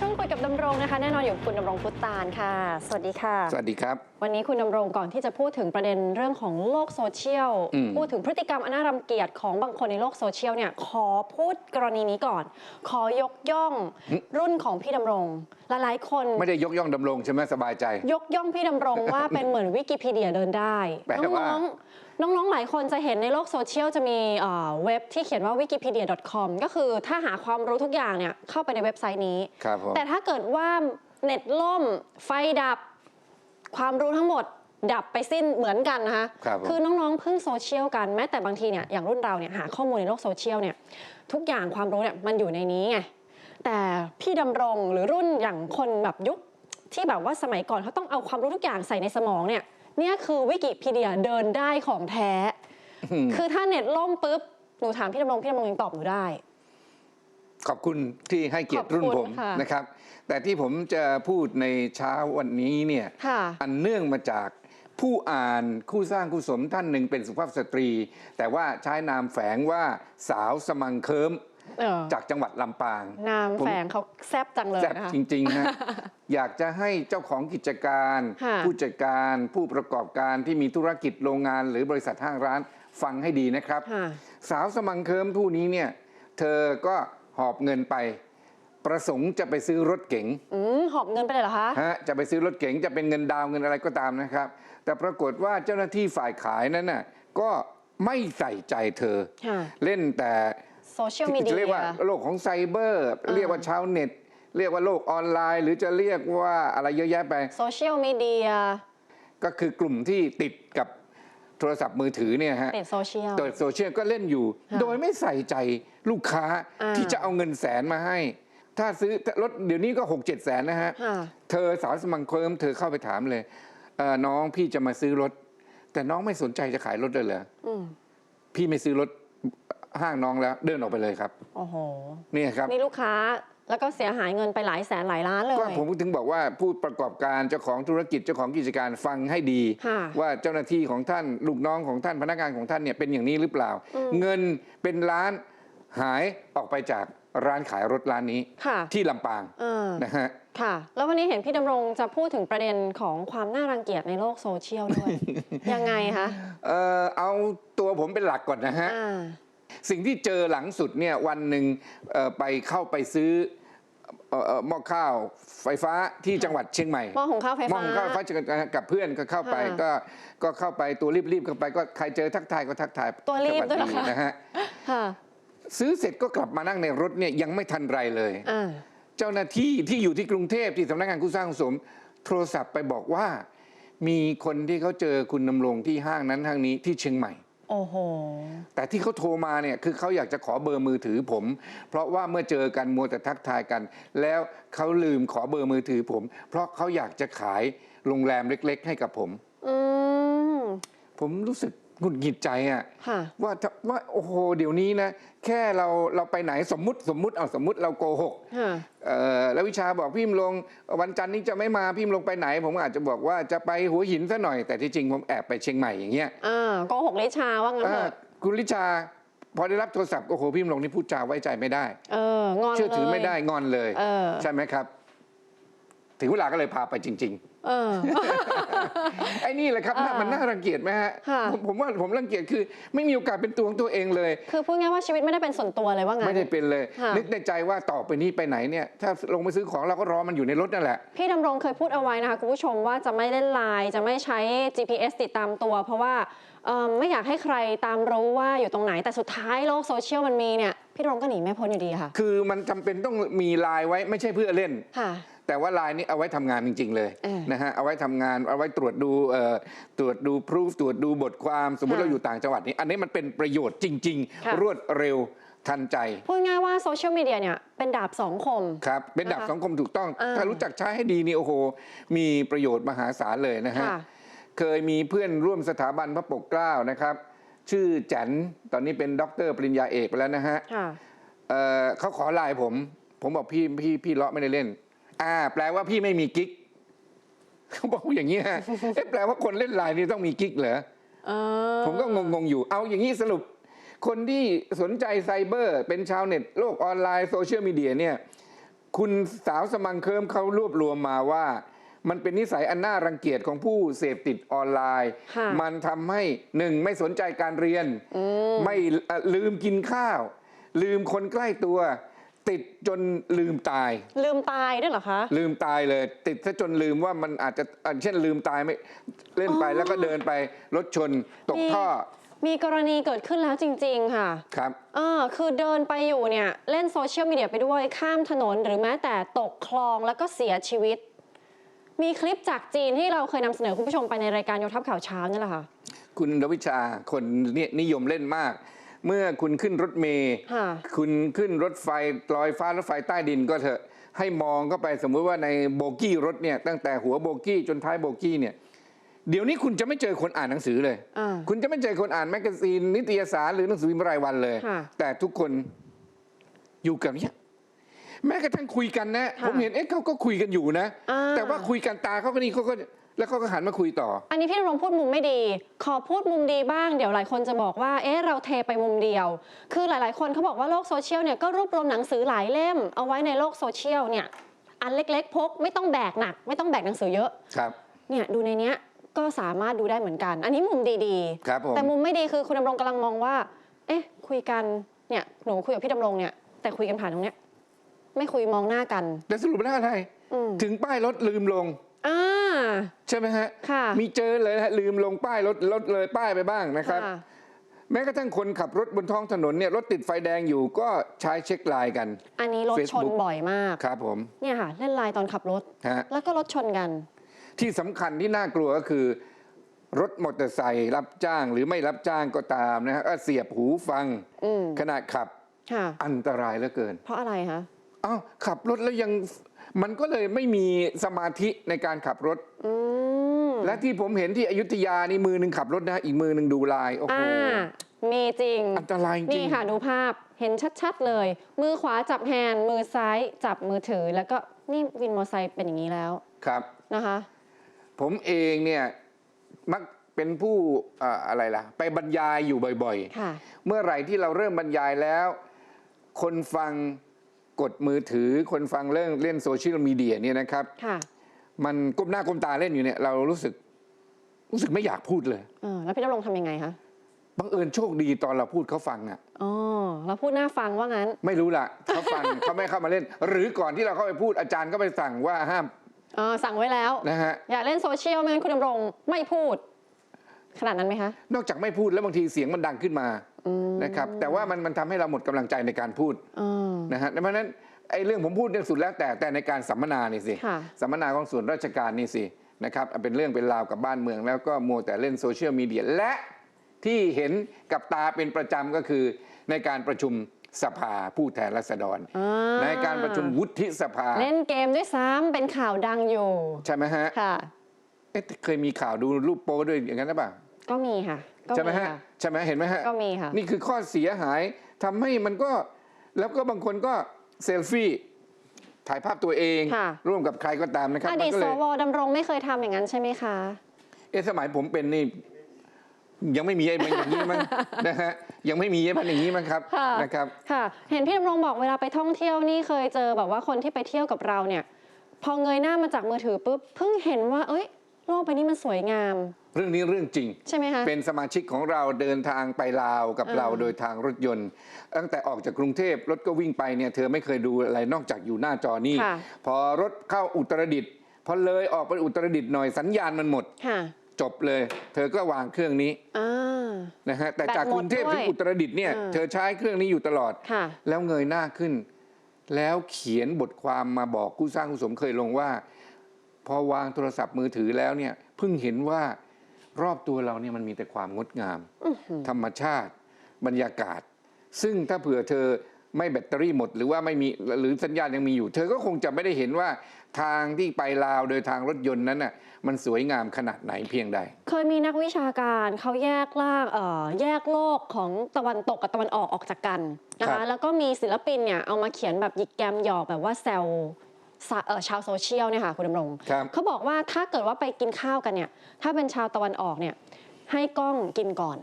ช่วงคุยกับดำรงนะคะแน่นอนอยู่กับคุณดำรงพุตตานค่ะ สวัสดีค่ะ สวัสดีครับ วันนี้คุณดำรงก่อนที่จะพูดถึงประเด็นเรื่องของโลกโซเชียล อืม พูดถึงพฤติกรรมอันน่ารำเกียจของบางคนในโลกโซเชียลเนี่ยขอพูดกรณีนี้ก่อน ขอยกย่องรุ่นของพี่ดำรงหลายๆคนไม่ได้ยกย่องดำรงใช่ไหมสบายใจ ยกย่องพี่ดำรงว่าเป็นเหมือนวิกิพีเดียเดินได้แปลว่า น้องๆ น้องๆ หลายคนจะเห็นในโลกโซเชียลจะมีเอ่อเว็บที่เขียนว่า wikipedia.com ก็คือถ้าหาความรู้ทุกอย่างเนี่ยเข้าไปในเว็บไซต์นี้ครับผมแต่ถ้าเกิดว่าเน็ตล่ม ไฟดับ ความรู้ทั้งหมดดับไปสิ้นเหมือนกันนะคะครับผมอน้องๆพึ่งโซเชียลกันแม้แต่บางทีเนี่ยอย่างรุ่นเราเนี่ยหาข้อมูลในโลกโซเชียลเนี่ยทุกอย่างความรู้เนี่ยมันอยู่ในนี้ไงแต่พี่ดำรงหรือรุ่นอย่างคนแบบยุคที่แบบว่าสมัยก่อนเขาต้องเอาความรู้ทุกอย่างใส่ในสมองเนี่ย เนี่ยคือวิกิพีเดียเดินได้ของแท้ คือถ้าเน็ตล่มปุ๊บ หนูถามพี่ดำรงพี่ดำรงยังตอบหนูได้ ขอบคุณที่ให้เกียรติรุ่นขอบผคุมณค่ะนะครับ แต่ที่ผมจะพูดในเช้าวันนี้เนี่ยค่ะอันเนื่องมาจากผู้อ่านคู่สร้างคู่สมท่านหนึ่งเป็นสุภาพสตรี แต่ว่าใช้นามแฝงว่าสาวสมังเคิมเออ จากจังหวัดลำปางนามผมแฝงเขาแซบจังเลยแซ่บนะคะ จริงๆฮะอยากจะให้เจ้าของกิจการ ค่ะ ผู้จัดการผู้ประกอบการที่มีธุรกิจโรงงาน หรือบริษัทห้างร้านฟังให้ดีนะครับ ค่ะ สาวสมังเคิมผู้นี้เนี่ย เธอก็หอบเงินไป ประสงค์จะไปซื้อรถเก๋ง อืมหอบเงินไปเลยเหรอคะ ฮะจะไปซื้อรถเก๋งจะเป็นเงินดาวน์เงินอะไรก็ตามนะครับ แต่ปรากฏว่าเจ้าหน้าที่ฝ่ายขายนั้นน่ะก็ไม่ใส่ใจเธอ ค่ะ เล่นแต่ โซเชียลมีเดีจะเรียกย ว่าโลกของไซเบอร์อ่าเรียกว่าชาวเน็ต เรียกว่าโลกออนไลน์ หรือจะเรียกว่าอะไรเยอะแยะไป โซเชียลมีเดียก็คือกลุ่มที่ติดกับโทรศัพท์มือถือเนี่ยฮะติดโซเชียลเปิดโซเชียลก็เล่นอยู่ ค่ะโดยไม่ใส่ใจลูกค้าอ่า ที่จะเอาเงินแสนมาให้ ถ้าซื้อรถเดี๋ยวนี้ก็หกเจ็ดแสนนะฮะ ค่ะ เธอสาวสมังเคิมเธอเข้าไปถามเลยเอ่อน้องพี่จะมาซื้อรถ แต่น้องไม่สนใจจะขายรถเลยเหรออืม พี่ไม่ซื้อรถ ห้างน้องแล้วเดินออกไปเลยครับโอ้โหเนี่ยครับนี่ลูกค้าแล้วก็เสียหายเงินไปหลายแสนหลายล้านเลยก็ผมถึงบอกว่าผู้ประกอบการเจ้าของธุรกิจเจ้าของกิจการฟังให้ดีค่ะว่าเจ้าหน้าที่ของท่านลูกน้องของท่านพนักงานของท่านเนี่ยเป็นอย่างนี้หรือเปล่าอืมเงินเป็นล้านหายออกไปจากร้านขายรถร้านนี้ค่ะที่ลำปางเออนะฮะค่ะ แล้ววันนี้เห็นพี่ดำรงจะพูดถึงประเด็นของความน่ารังเกียจในโลกโซเชียลด้วย ยังไงคะเอ่อเอาตัวผมเป็นหลักก่อนนะฮะอ่า สิ่งที่เจอหลังสุดเนี่ยวันหนึ่งเอ่อไปเข้าไปซื้อเอ่อเอ่อหม้อข้าวไฟฟ้าที่จังหวัดเชียงใหม่หม้อหุงข้าวไฟหม้อฟ้าหุงข้าวไฟฟ้ากับเพื่อนก็เข้าไปค่ะก็ก็เข้าไปตัวรีบๆเข้าไปก็ใครเจอทักทายก็ทักทายตัวรีบด้วยเหรอสคะนะฮะค่ะซื้อเสร็จก็กลับมานั่งในรถเนี่ยยังไม่ทันไรเลยอ่าเจ้าหน้าที่ที่อยู่ที่กรุงเทพที่สำนักงานคู่สร้างคู่สม โทรศัพท์ไปบอกว่า มีคนที่เขาเจอคุณดำรงที่ห้างนั้นห้างนี้ที่เชียงใหม่ โอ้โห แต่ที่เขาโทรมาเนี่ยคือเขาอยากจะขอเบอร์มือถือผม เพราะว่าเมื่อเจอกันมัวแต่ทักทายกัน แล้วเขาลืมขอเบอร์มือถือผม เพราะเขาอยากจะขายโรงแรมเล็ก ๆ ให้กับผม อืม ผมรู้สึก หงุดหงิดใจอะค่ะว่าถ้าว่าโอ้โหเดี๋ยวนี้นะแค่เราเราไปไหนสมมุติสมมุติเอาสมมุติเราโกหกค่ะเอ่อแล้ววิชาบอกพี่มลงวันจันทร์นี้จะไม่มาพี่มลงไปไหน ผมอาจจะบอกว่าจะไปหัวหินซะหน่อยแต่ที่จริงผมแอบไปเชียงใหม่อย่างเงี้ยอ่าโกหกลิชาว่างั้นอ่าเถอะคุณลิชาพอได้รับโทรศัพท์โอ้โหพี่มลงนี่พูดจาไว้ใจไม่ได้เอองอนเชื่อถือลยไม่ได้งอนเลยเออใช่ไหมครับ ถึงเวลาก็เลยพาไปจริงเออๆไอ้นี่แหละครับอ่ามัมันน่ารังเกียจไหมฮะค่ะ ผมผมว่าผมรังเกียจคือ ไม่มีโอกาสเป็นตัวของตัวเองเลย คือพูดง่ายว่าชีวิตไม่ได้เป็นส่วนตัวเลยว่างั้น ไม่ได้เป็นเลย ค่ะ นึกในใจว่าต่อไปนี้ไปไหนเนี่ย ถ้าลงไปซื้อของเราก็รอมันอยู่ในรถนั่นแหละ พี่ดำรงเคยพูดเอาไว้นะคะคุณผู้ชมว่าจะไม่เล่นไลน์จะไม่ใช้ GPS ติดตามตัว เพราะว่าเอิ่มไม่อยากให้ใครตามรู้ว่าอยู่ตรงไหนแต่สุดท้ายโลกโซเชียลมันมีเนี่ย พี่ดำรงก็หนีไม่พ้นอยู่ดีค่ะ คือมันจำเป็นต้องมีไลน์ไว้ไม่ใช่เพื่อเล่น ค่ะ แต่ว่าไลน์นี้เอาไว้ทำงานจริง ๆ เลยเออนะฮะเอาไว้ทำงานเอาไว้ตรวจดูเอ่อตรวจดูพ o ูฟตรวจดูบทความสมมติค่ะเราอยู่ต่างจังหวัดนี้อันนี้มันเป็นประโยชน์จริงค่ะๆรวดเร็วทันใจ พูดง่ายว่าโซเชียลมีเดียเนี่ยเป็นดาบสองคม ครับ เป็นดับนะคะสังคมถูกต้องอ่าถ้ารู้จักใช้ให้ดีนี่โอ้โห มีประโยชน์มหาศาลเลยนะฮะค่ะเคยมีเพื่อนร่วมสถาบันพระปกเกล้านะครับ ชื่อแจันตอนนี้เป็นด็อกเตอร์ปริญญาเอกไปแล้วนะฮะค่ะเอ่อเขาขอไลน์ผม ผมบอกพี่พี่พี่เลาะไม่ได้เล่น อ่า แปลว่าพี่ไม่มีกิ๊กเขาบอกอย่างนี้ฮะเอ๊ะแปลว่าคนเล่นไลน์นี่ต้องมีกิ๊กเหรอเออผมก็งงๆอยู่ เอาอย่างนี้สรุป คนที่สนใจไซเบอร์ เป็นชาวเน็ต โลกออนไลน์โซเชียลมีเดียเนี่ย คุณสาวสมังเคิมเขารวบรวมมาว่า มันเป็นนิสัยอันน่ารังเกียจของผู้เสพติดออนไลน์ค่ะมันทำให้หนึ่งไม่สนใจการเรียน ไม่เอ่อลืมกินข้าว ลืมคนใกล้ตัว ติดจนลืมตาย ลืมตายด้วยเหรอคะ ลืมตายเลย ติดซะจนลืมว่ามันอาจจะอะเช่นลืมตายไม่เล่นไปอ๋อแล้วก็เดินไปรถชนตกมี ท่อมีกรณีเกิดขึ้นแล้วจริง ๆ ค่ะ ครับ เออคือเดินไปอยู่เนี่ยเล่นโซเชียลมีเดียไปด้วยข้ามถนนหรือแม้แต่ตกคลองแล้วก็เสียชีวิต มีคลิปจากจีนที่เราเคยนำเสนอคุณผู้ชมไปในรายการยกทัพข่าวเช้านี่แหละค่ะ คุณรวิชาคนเนี่ยนิยมเล่นมาก เมื่อคุณขึ้นรถเมย์ค่ะคุณขึ้นรถไฟลอยฟ้ารถไฟใต้ดินก็เถอะ ให้มองเข้าไปสมมุติว่าในโบกี้รถเนี่ยตั้งแต่หัวโบกี้จนท้ายโบกี้เนี่ย เดี๋ยวนี้คุณจะไม่เจอคนอ่านหนังสือเลย อ่า คุณจะไม่เจอคนอ่านแมกกาซีนนิตยสารหรือหนังสือพิมพ์รายวันเลย ค่ะแต่ทุกคนอยู่กับเนี่ยแม้กระทั่งคุยกันนะ ค่ะผมเห็นเอ๊ะเขาก็คุยกันอยู่นะ อ่า แต่ว่าคุยกันตาเขาก็นี่เขาก็ แล้วเขาก็หันมาคุยต่อ อันนี้พี่ดำรงพูดมุมไม่ดี ขอพูดมุมดีบ้าง เดี๋ยวหลายคนจะบอกว่า เอ๊ะ เราเทไปมุมเดียว คือหลาย ๆ คนเขาบอกว่าโลกโซเชียลเนี่ยก็รวบรวมหนังสือหลายเล่ม เอาไว้ในโลกโซเชียลเนี่ย อันเล็ก ๆ พกไม่ต้องแบกหนัก ไม่ต้องแบกหนังสือเยอะ ครับ เนี่ยดูในเนี้ยก็สามารถดูได้เหมือนกัน อันนี้มุมดีครับผม แต่มุมไม่ดีคือคุณดำรงกำลังมองว่า เอ๊ะ คุยกัน เนี่ย หนูคุยกับพี่ดำรงเนี่ย แต่คุยกันผ่านตรงเนี้ย ไม่คุยมองหน้ากัน แต่สรุปแล้วอะไร อืม ถึงป้ายรถลืมลง อ่า ใช่ไหมฮะค่ะมีเจอเลยฮะลืมลงป้ายรถรถเลยป้ายไปบ้างนะครับค่ะแม้กระทั่งคนขับรถบนท้องถนนเนี่ยรถติดไฟแดงอยู่ก็ใช้เช็คไลน์กัน อันนี้รถชน Facebook บ่อยมากครับผมเนี่ยค่ะเล่นไลน์ตอนขับรถฮะแล้วก็รถชนกัน ที่สำคัญที่น่ากลัวก็คือ รถมอเตอร์ไซค์รับจ้างหรือไม่รับจ้างก็ตามนะฮะก็เสียบหูฟังอืมขณะขับค่ะอันตรายเหลือเกิน เพราะอะไรคะอ้าวขับรถแล้วยัง มันก็เลยไม่มีสมาธิในการขับรถ อืมและที่ผมเห็นที่อยุธยานี่มือหนึ่งขับรถนะ อีกมือหนึ่งดูไลน์โอ้โห อ่ามีจริง อันตรายจรินี่ง ค่ะดูภาพเห็นชัดๆเลย มือขวาจับแฮนด์มือซ้ายจับมือถือ แล้วก็นี่วินมอเตอร์ไซค์เป็นอย่างนี้แล้วครับ นะคะ ผมเองเนี่ย มักเป็นผู้เอ่ออะไรล่ะ ไปบรรยายอยู่บ่อยค่ะ ๆ เมื่อไหร่ที่เราเริ่มบรรยายแล้ว คนฟัง กดมือถือคนฟังเรื่องเล่นโซเชียลมีเดียเนี่ยนะครับค่ะมันก้มหน้าก้มตาเล่นอยู่เนี่ยเรารู้สึก รู้สึกไม่อยากพูดเลยเออแล้วพี่ดำรงทำยังไงคะบังเอิญโชคดีตอนเราพูดเขาฟังอะอ๋อเราพูดหน้าฟังว่างั้น ไม่รู้ล่ะเขาฟังเขาไม่เข้ามาเล่น หรือก่อนที่เราเข้าไปพูดอาจารย์ก็ไปสั่งว่าห้ามอ๋อสั่งไว้แล้วนะฮะอย่าเล่นโซเชียลไม่งั้นคุณดำรงไม่พูด ขนาดนั้นไหมคะ นอกจากไม่พูดแล้วบางทีเสียงมันดังขึ้นมาอืม นะครับแต่ว่ามันมันทำให้เราหมดกำลังใจในการพูดอ๋อนะฮะเพราะฉะนั้นไอ้เรื่องผมพูดเนี่ยสุดแล้วแต่แต่ในการสัมมนานี่สิค่ะ สัมมนาของส่วนราชการนี่สินะครับเป็นเรื่องเป็นราวกับบ้านเมือง แล้วก็มัวแต่เล่นโซเชียลมีเดียและที่เห็นกับตาเป็นประจำก็คือในการประชุมสภาผู้แทนราษฎร อ่าในการประชุมวุฒิสภาเล่นเกมด้วยซ้ำเป็นข่าวดังอยู่ ใช่ไหมฮะค่ะ เอ๊ะเคยมีข่าวดูรูปโป้ด้วยอย่างนั้นหรือเปล่า ก็มีค่ะก็ ใช่ไหมฮะค่ใช่ไหมเห็นไหมฮะก็มีค่ะ นี่คือข้อเสียหายทำให้มันก็แล้วก็บางคนก็เซลฟี่ถ่ายภาพตัวเองค่ะร่วมกับใครก็ตามนะครับอมัดีตก็สเลยวดำรงไม่เคยทำอย่างนั้นใช่ไหมคะ เอ๊ะสมัยผมเป็นนี่ยังไม่มีไอ้มันอย่างนี้มั้งนะฮะยังไม่มีไอ้มันอย่างนี้มั้งครับค่ะนะครับค่ะ เห็นพี่ดำรงบอกเวลาไปท่องเที่ยวนี่เคยเจอแบบว่าคนที่ไปเที่ยวกับเราเนี่ย พอเงยหน้ามาจากมือถือปุ๊บเพิ่งเห็นว่า เอ้ยโลกใบนี้มันสวยงาม เรื่องนี้เรื่องจริง ใช่ไหมคะเป็นสมาชิกของเราเดินทางไปลาวกับอ่าเราโดยทางรถยนต์ ตั้งแต่ออกจากกรุงเทพรถก็วิ่งไปเนี่ยเธอไม่เคยดูอะไรนอกจากอยู่หน้าจอนี่ ค่ะ พอรถเข้าอุตรดิตถ์พอเลยออกไปอุตรดิตถ์หน่อยสัญญาณมันหมด ค่ะจบเลย เธอก็วางเครื่องนี้อ่า นะฮะแต่แบตจากหมดกรุงเทพด้วยถึงอุตรดิตถ์เนี่ยอ่าเธอใช้เครื่องนี้อยู่ตลอด ค่ะ แล้วเงยหน้าขึ้น แล้วเขียนบทความมาบอกกู้สร้างกู้สมเคยลงว่า พอวางโทรศัพท์มือถือแล้วเนี่ยเพิ่งเห็นว่า รอบตัวเราเนี่ยมันมีแต่ความงดงาม ธรรมชาติ บรรยากาศ ซึ่งถ้าเผื่อเธอไม่แบตเตอรี่หมด หรือว่าไม่มีหรือสัญญาณยังมีอยู่ เธอก็คงจะไม่ได้เห็นว่าทางที่ไปลาวโดยทางรถยนต์นั้นน่ะมันสวยงามขนาดไหนเพียงใด เคยมีนักวิชาการเขาแยกล่างเอ่อแยกโลกของตะวันตกกับตะวันออกออกจากกันนะครัคะบแล้วก็มีศิลปินเนี่ยเอามาเขียนแบบหยิกแกมหยอกแบบว่าแซวสะเอ่อ ชาวโซเชียลเนี่ยค่ะคุณดำรงครับเขาบอกว่าถ้าเกิดว่าไปกินข้าวกันเนี่ย ถ้าเป็นชาวตะวันออกเนี่ยให้กล้องกินก่อน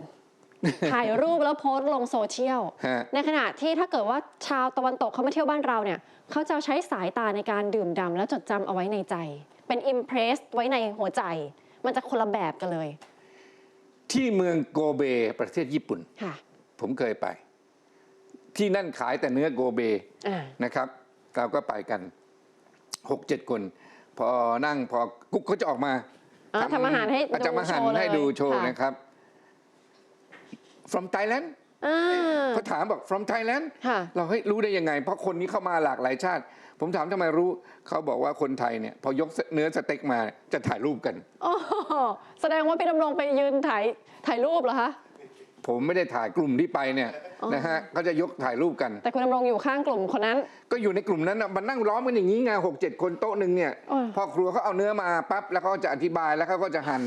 ถ่ายรูปแล้วโพสต์ลงโซเชียล ฮะ ในขณะที่ถ้าเกิดว่าชาวตะวันตกเขามาเที่ยวบ้านเราเนี่ยเขาจะใช้สายตาในการดื่มด่ำและจดจำเอาไว้ในใจ เป็นอิมเพรสไว้ในหัวใจ มันจะคนละแบบกันเลยที่เมืองโกเบประเทศญี่ปุ่น ค่ะผมเคยไป ที่นั่นขายแต่เนื้อโกเบอ่านะครับ เราก็ไปกัน หกเจ็ดคน พอนั่งพอกุ๊กเขาจะออกมาอ๋อทำอาหารให้อาจจะมาหันโชว์เลยให้ดูโชว์ค่ะ นะครับ from Thailand อ่าเขาถามบอก from Thailand ค่ะ เราเฮ้ยรู้ได้ยังไง เพราะคนนี้เข้ามาหลากหลายชาติ ผมถามทำไมรู้ เขาบอกว่าคนไทยเนี่ย พอยกเนื้อสเต็กมาจะถ่ายรูปกัน โอ้โหแสดงว่าพี่ดำรงไปยืนถ่ายถ่ายรูปเหรอคะ ผมไม่ได้ถ่ายกลุ่มที่ไปเนี่ยอ๋อนะฮะเขาจะยกถ่ายรูปกัน แต่คุณดำรงอยู่ข้างกลุ่มคนนั้น ก็อยู่ในกลุ่มนั้นน่ะมันนั่งล้อมกันอย่างนี้ไงหกเจ็ดคนโต๊ะหนึ่งเนี่ยเออพอครัวเขาเอาเนื้อมาปั๊บแล้วเขาจะอธิบายแล้วเขาก็จะหั่น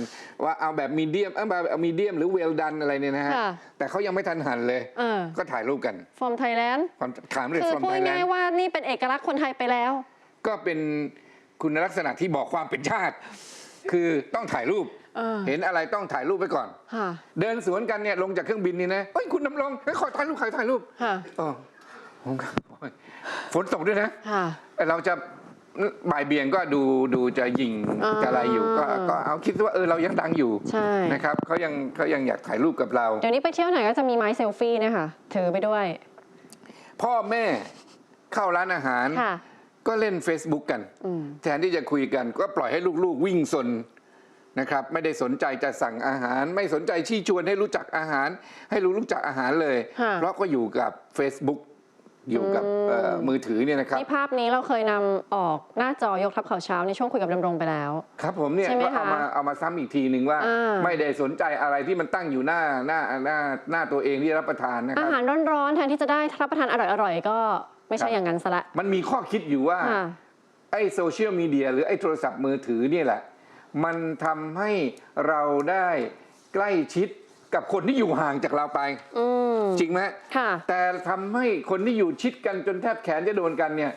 ว่าเอาแบบมีเดียมเอาแบบเอามีเดียมหรือเวลดันอะไรเนี่ยนะฮะค่ะแต่เขายังไม่ทันหั่นเลยเออก็ถ่ายรูปกัน from Thailand ความถามเลยคือ from พูด Thailand ง่ายๆว่านี่เป็นเอกลักษณ์คนไทยไปแล้ว ก็เป็นคุณลักษณะที่บอกความเป็นชาติ คือต้องถ่ายรูป เออเห็นอะไรต้องถ่ายรูปไปก่อนค่ะเดินสวนกันเนี่ยลงจากเครื่องบินนี่นะเฮ้ยคุณดำรงเฮ้ยขอถ่ายรูปขอถ่ายรูปค่ะอ๋อผมก็โอ้ยฝนตกด้วยนะค่ะเราจะบ่ายเบี่ยงก็ดูดูจะยิงอ่าจะอะไรอยู่ก็ก็เอาคิดว่าเออเรายังดังอยู่ใช่นะครับเขายังเขายังอยากถ่ายรูปกับเรา เดี๋ยวนี้ไปเที่ยวไหนก็จะมีไม้เซลฟี่เนะคะถือไปด้วย พ่อแม่เข้าร้านอาหารค่ะก็เล่น Facebook กันอืมแทนที่จะคุยกันก็ปล่อยให้ลูกๆ วิ่งซน นะครับไม่ได้สนใจจะสั่งอาหาร ไม่สนใจชี้ชวนให้รู้จักอาหาร ให้รู้รู้จักอาหารเลย ค่ะ เพราะก็อยู่กับ Facebook อยู่กับอืมเอ่อมือถือเนี่ยนะครับ นี่ภาพนี้เราเคยนำออกหน้าจอยกทัพข่าวเช้าในช่วงคุยกับดำรงไปแล้ว ครับผมเนี่ยใช่ไหมก็เอาคะมาเอามาซ้ำอีกทีหนึ่งว่า อ่า ไม่ได้สนใจอะไรที่มันตั้งอยู่หน้าหน้าหน้าหน้าตัวเองที่รับประทานนะคอารับ หารร้อนๆแทนที่จะได้รับประทานอร่อยๆ ก็ไม่ใช่ครับ อย่างนั้นซะละมันมีข้อคิดอยู่ว่า ค่ะ ไอ้โซเชียลมีเดียหรือไอ้โทรศัพท์มือถือเนี่ยแหละ มันทำให้เราได้ใกล้ชิดกับคนที่อยู่ห่างจากเราไป อืม จริงไหมค่ะ แต่ทำให้คนที่อยู่ชิดกันจนแทบแขนจะโดนกันเนี่ย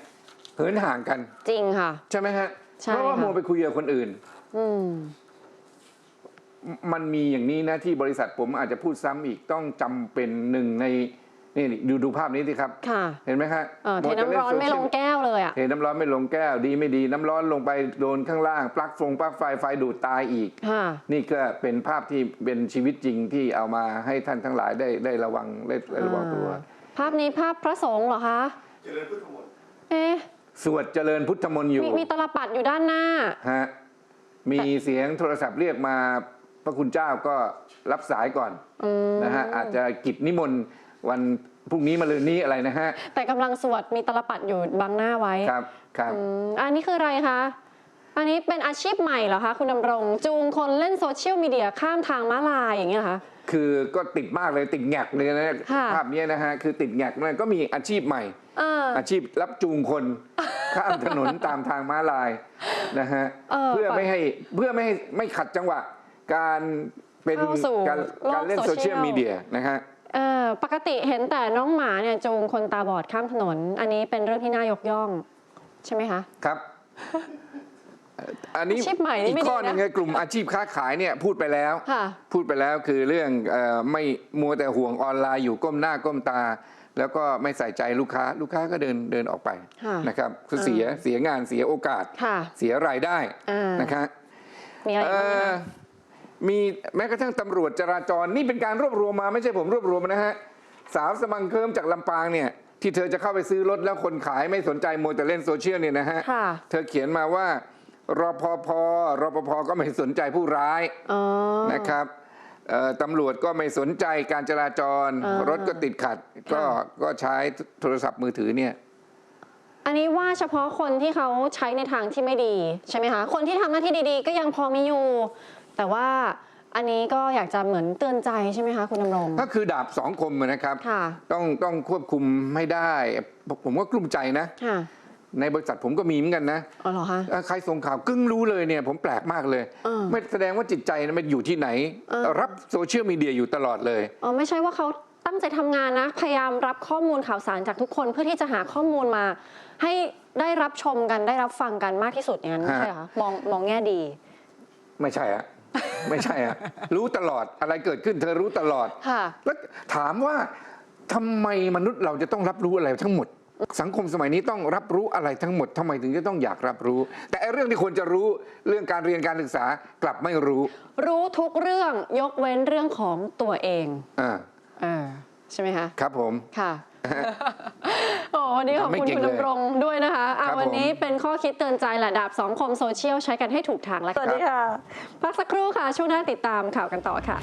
เหินห่างกัน จริงค่ะ ใช่ไหมฮะ ใช่เพราะว่าค่ะมัวไปคุยกับคนอื่น อืม มันมีอย่างนี้นะที่บริษัทผมอาจจะพูดซ้ำอีกต้องจำเป็นหนึ่งใน นี่ดูดูภาพนี้สิครับ ค่ะเห็นไหมฮะเออเทมัวแต่น้ำร้อนโซไม่เชียลงแก้วเลยอะ เทน้ำร้อนไม่ลงแก้วดีไม่ดีน้ำร้อนลงไปโดนข้างล่าง ปลั๊กฟงปลั๊กไฟไฟดูดตายอีก ค่ะ นี่ก็เป็นภาพที่เป็นชีวิตจริงที่เอามาให้ท่านทั้งหลายได้ได้ระวังได้ได้ระวังตัว ภาพนี้ภาพพระสงฆ์เหรอคะ เจริญพุทธมนต์เอ๊ะสวดเจริญพุทธมนต์อยู่มีมีตลปัดอยู่ด้านหน้า ฮะมีเสียงโทรศัพท์เรียกมาพระคุณเจ้าก็รับสายก่อนอืม นะฮะอาจจะกิจนิมนต์ วันพรุ่งนี้มาลืนนี้อะไรนะฮะ แต่กำลังสวดมีตลปัดอยู่บังหน้าไว้ครับครับอืมอันนี้คืออะไรคะ อันนี้เป็นอาชีพใหม่เหรอคะคุณดำรง จูงคนเล่นโซเชียลมีเดียข้ามทางม้าลายอย่างเงี้ยเหรอคะ คือก็ติดมากเลยติดแงกเลยนะค่ะ ภาพเนี้ยนะฮะคือติดแงกนั่นก็มีอาชีพใหม่ เออ อาชีพรับจูงคน ข้ามถนนตามทางม้าลายนะฮะเออเพื่อไม่ให้เพื่อไม่ให้ไม่ขัดจังหวะ การเป็นเข้าสู่การโลกการเล่นโซโซเชีเชียยลล มีเดียนะฮะเออ ปกติเห็นแต่น้องหมาเนี่ยจูงคนตาบอดข้ามถนน อันนี้เป็นเรื่องที่น่ายกย่อง ใช่ไหมคะ ครับเอ่ออันนี้อาชีพใหม่นี่อีกไม่ดีข้อนะหนึงไงกลุ่มอาชีพค้าขายเนี่ยพูดไปแล้ว ค่ะ พูดไปแล้วคือเรื่องเออไม่มัวแต่ห่วงออนไลน์อยู่ก้มหน้าก้มตา แล้วก็ไม่ใส่ใจลูกค้า ลูกค้าก็เดินเดินออกไปค่ะ นะครับคือเสียเสียงานเสียโอกาส ค่ะเสียรายได้อ่านนะครับมีอะไรอีกบ้างไหมเอ่อคะ มีแม้กระทั่งตำรวจจราจรนี่เป็นการรวบรวมมาไม่ใช่ผมรวบรวมนะฮะสาวสมังเคิมจากลำปางเนี่ยที่เธอจะเข้าไปซื้อรถแล้วคนขายไม่สนใจมัวแต่เล่นโซเชียลเนี่ยนะฮะค่ะ เธอเขียนมาว่ารปภรปภก็ไม่สนใจผู้ร้ายอ๋อ นะครับเอ่อตำรวจก็ไม่สนใจการจราจร อ่ารถก็ติดขัด ก็ก็ใช้โทรศัพท์มือถือเนี่ย อันนี้ว่าเฉพาะคนที่เขาใช้ในทางที่ไม่ดีใช่ไหมคะ คนที่ทำหน้าที่ดีๆ ก็ยังพอมีอยู่ แต่ว่าอันนี้ก็อยากจะเหมือนเตือนใจใช่ไหมคะคุณดำรง ก็คือดาบสองคมนะครับ ค่ะ ต้องต้องควบคุมไม่ได้ ผมก็กลุ้มใจนะ ค่ะในบริษัทผมก็มีเหมือนกันนะอ๋อเหรอคะ เอ่อใครส่งข่าวกึ้งรู้เลยเนี่ยผมแปลกมากเลย เออไม่แสดงว่าจิตใจนะมันอยู่ที่ไหน เออ รับโซเชียลมีเดียอยู่ตลอดเลย อ๋อไม่ใช่ว่าเขาตั้งใจทำงานนะ พยายามรับข้อมูลข่าวสารจากทุกคนเพื่อที่จะหาข้อมูลมา ให้ได้รับชมกันได้รับฟังกันมากที่สุดอย่างนั้นฮะ ใช่เหรอคะมองมองแง่ดี ไม่ใช่อะ ไม่ใช่อะรู้ตลอดอะไรเกิดขึ้น เธอรู้ตลอด ค่ะ แล้วถามว่าทำไมมนุษย์เราจะต้องรับรู้อะไรทั้งหมด สังคมสมัยนี้ต้องรับรู้อะไรทั้งหมดทำไมถึงจะต้องอยากรับรู้ แต่ไอ้เรื่องที่ควรจะรู้เรื่องการเรียนการศึกษากลับไม่รู้รู้ทุกเรื่องยกเว้นเรื่องของตัวเอง อ่าเออ ใช่ไหมคะ ครับผม ค่ะ โอ้วันนี้ขอบไม่คุณเก่งคุณเลยดำรงด้วยนะคะอะครับวันนี้ผมเป็นข้อคิดเตือนใจแหละดาบสองคมโซเชียลใช้กันให้ถูกทางแล้วสวัสดีค่ะ พักสักครู่ค่ะ ช่วงหน้าติดตามข่าวกันต่อค่ะ